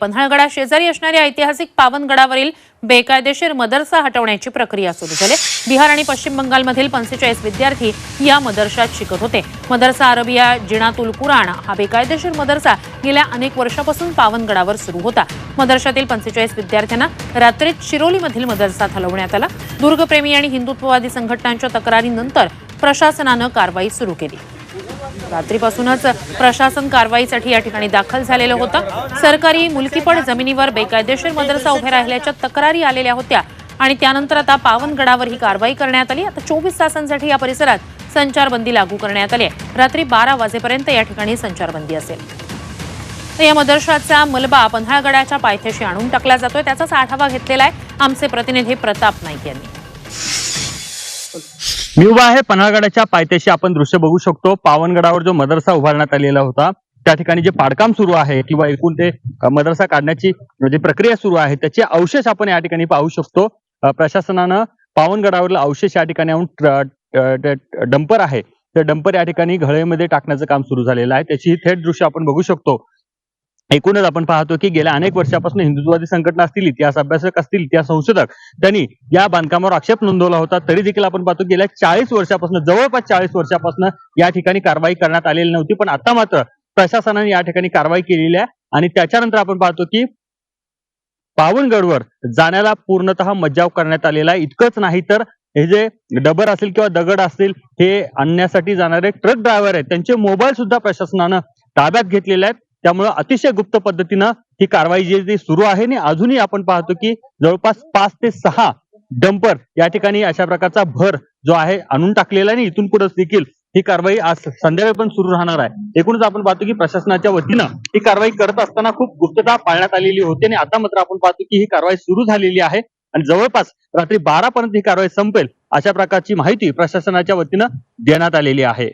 पन्हाळगडा शेजारी असणाऱ्या ऐतिहासिक पावनगडावरील बेकायदेशीर मदरसा हटवण्याची प्रक्रिया सुरू झाली. बिहार आणि पश्चिम बंगालमधील पंचेचाळीस विद्यार्थी या मदरशात शिकत होते. मदरसा अरबिया जिणातुल कुराण हा बेकायदेशीर मदरसा गेल्या अनेक वर्षापासून पावनगडावर सुरू होता. मदरशातील पंचेचाळीस विद्यार्थ्यांना रात्रीत शिरोलीमधील मदरसात हलवण्यात आला. दुर्गप्रेमी आणि हिंदुत्ववादी संघटनांच्या तक्रारीनंतर प्रशासनानं कारवाई सुरू केली. रात्रीपासूनच प्रशासन कारवाईसाठी या ठिकाणी दाखल झालेलं होतं. सरकारी मुलकीपड जमिनीवर बेकायदेशीर मदरसा उभे राहिल्याच्या तक्रारी आलेल्या होत्या आणि त्यानंतर आता पावनगडावर ही कारवाई करण्यात आली. आता चोवीस तासांसाठी या परिसरात संचारबंदी लागू करण्यात आली आहे. रात्री बारा वाजेपर्यंत या ठिकाणी संचारबंदी असेल. तर या मदरशाचा मलबा पन्हाळगडाच्या पायथ्याशी आणून टाकला जातोय. त्याचाच आढावा घेतलेला आहे. आमचे प्रतिनिधी प्रताप नाईक यांनी. मी उभा आहे पन्हाळगडाच्या पायथ्याशी आपण दृश्य बघू शकतो. पावनगडावर जो मदरसा उभारण्यात आलेला होता त्या ठिकाणी जे पाडकाम सुरू आहे किंवा एकूण ते मदरसा काढण्याची जी प्रक्रिया सुरू आहे त्याचे अवशेष आपण या ठिकाणी पाहू शकतो. प्रशासनानं पावनगडावरील अवशेष या ठिकाणी डंपर आहे. ते डंपर या ठिकाणी घळेमध्ये टाकण्याचं काम सुरू झालेलं आहे. त्याची थेट दृश्य आपण बघू शकतो. एकूणच आपण पाहतो की गेल्या अनेक वर्षापासून हिंदुत्ववादी संघटना असतील इतिहास अभ्यासक असतील इतिहास संशोधक त्यांनी या बांधकामावर आक्षेप नोंदवला होता. तरी देखील आपण पाहतो गेल्या चाळीस वर्षापासून जवळपास चाळीस वर्षापासून या ठिकाणी कारवाई करण्यात आलेली नव्हती. पण आता मात्र प्रशासनाने या ठिकाणी कारवाई केलेली आहे. आणि त्याच्यानंतर आपण पाहतो की पावनगडवर जाण्याला पूर्णतः मज्जाव करण्यात आलेला आहे. इतकंच नाही तर हे जे डबर असेल किंवा दगड असतील हे आणण्यासाठी जाणारे ट्रक ड्रायव्हर आहेत. त्यांचे मोबाईल सुद्धा प्रशासनानं ताब्यात घेतलेले आहेत. त्यामुळे अतिशय गुप्त पद्धतीनं ही कारवाई जी सुरू आहे. आणि अजूनही आपण पाहतो की जवळपास पाच ते सहा डंपर या ठिकाणी अशा प्रकारचा भर जो आहे आणून टाकलेला आहे आणि इथून पुढे देखील ही कारवाई आज संध्याकाळी पण सुरू राहणार आहे. एकूणच आपण पाहतो की प्रशासनाच्या वतीनं ही कारवाई करत असताना खूप गुप्तता पाळण्यात आलेली होती आणि आता मात्र आपण पाहतो की ही कारवाई सुरू झालेली आहे. आणि जवळपास रात्री बारा पर्यंत ही कारवाई संपेल अशा प्रकारची माहिती प्रशासनाच्या वतीनं देण्यात आलेली आहे.